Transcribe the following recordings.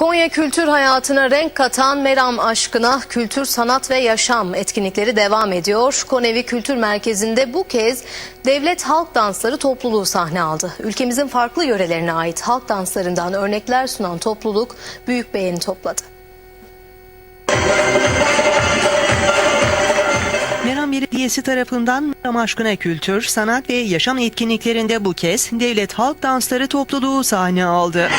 Konya kültür hayatına renk katan Meram aşkına kültür, sanat ve yaşam etkinlikleri devam ediyor. Konevi Kültür Merkezi'nde bu kez Devlet Halk Dansları topluluğu sahne aldı. Ülkemizin farklı yörelerine ait halk danslarından örnekler sunan topluluk büyük beğeni topladı. Meram Belediyesi tarafından Meram Aşkına Kültür, Sanat ve Yaşam etkinliklerinde bu kez Devlet Halk Dansları topluluğu sahne aldı.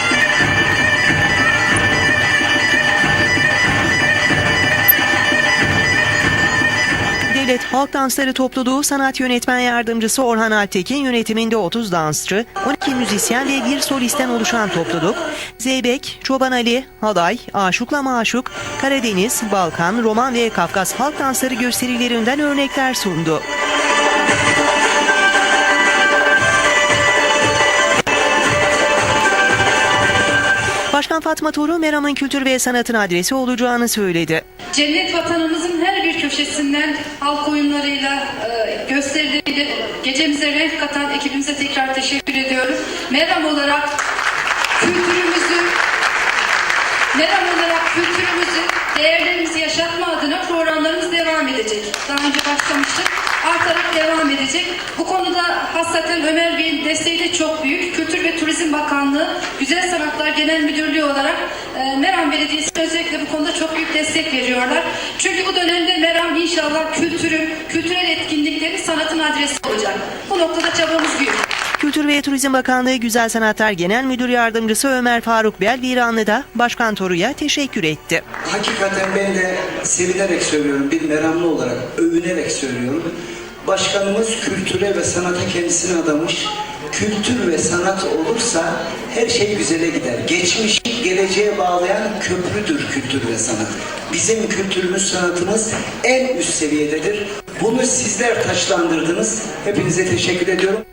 Halk Dansları topluluğu sanat yönetmen yardımcısı Orhan Altekin yönetiminde 30 dansçı, 12 müzisyen ve bir solisten oluşan topluluk, Zeybek, Çoban Ali, Halay, Aşukla Maşuk, Karadeniz, Balkan, Roman ve Kafkas halk dansları gösterilerinden örnekler sundu. Fatma Toru, Meram'ın kültür ve sanatın adresi olacağını söyledi. Cennet vatanımızın her bir köşesinden halk oyunlarıyla, e, gösterileriyle gecemize renk katan ekibimize tekrar teşekkür ediyorum. Meram olarak kültürümüzü, Meram olarak kültürümüzü, değerlerimizi yaşatma adına programlarımız devam edecek. Daha önce başlamıştık. Artarak devam edecek. Bu konuda hassaten Ömer Bey'in desteği de çok büyük. Kültür ve Turizm Bakanlığı, Genel Müdürlüğü olarak e, Meram Belediyesi özellikle bu konuda çok büyük destek veriyorlar. Çünkü bu dönemde Meram inşallah kültürün, kültürel etkinliklerin sanatın adresi olacak. Bu noktada çabamız büyük. Kültür ve Turizm Bakanlığı Güzel Sanatlar Genel Müdür Yardımcısı Ömer Faruk Belviranlı da Başkan Toru'ya teşekkür etti. Hakikaten ben de sevinerek söylüyorum, bir meramlı olarak övünerek söylüyorum. Başkanımız kültüre ve sanata kendisini adamış. Kültür ve sanat olursa her şey güzele gider. Geçmişi geleceğe bağlayan köprüdür kültür ve sanat. Bizim kültürümüz, sanatımız en üst seviyededir. Bunu sizler taşlandırdınız. Hepinize teşekkür ediyorum.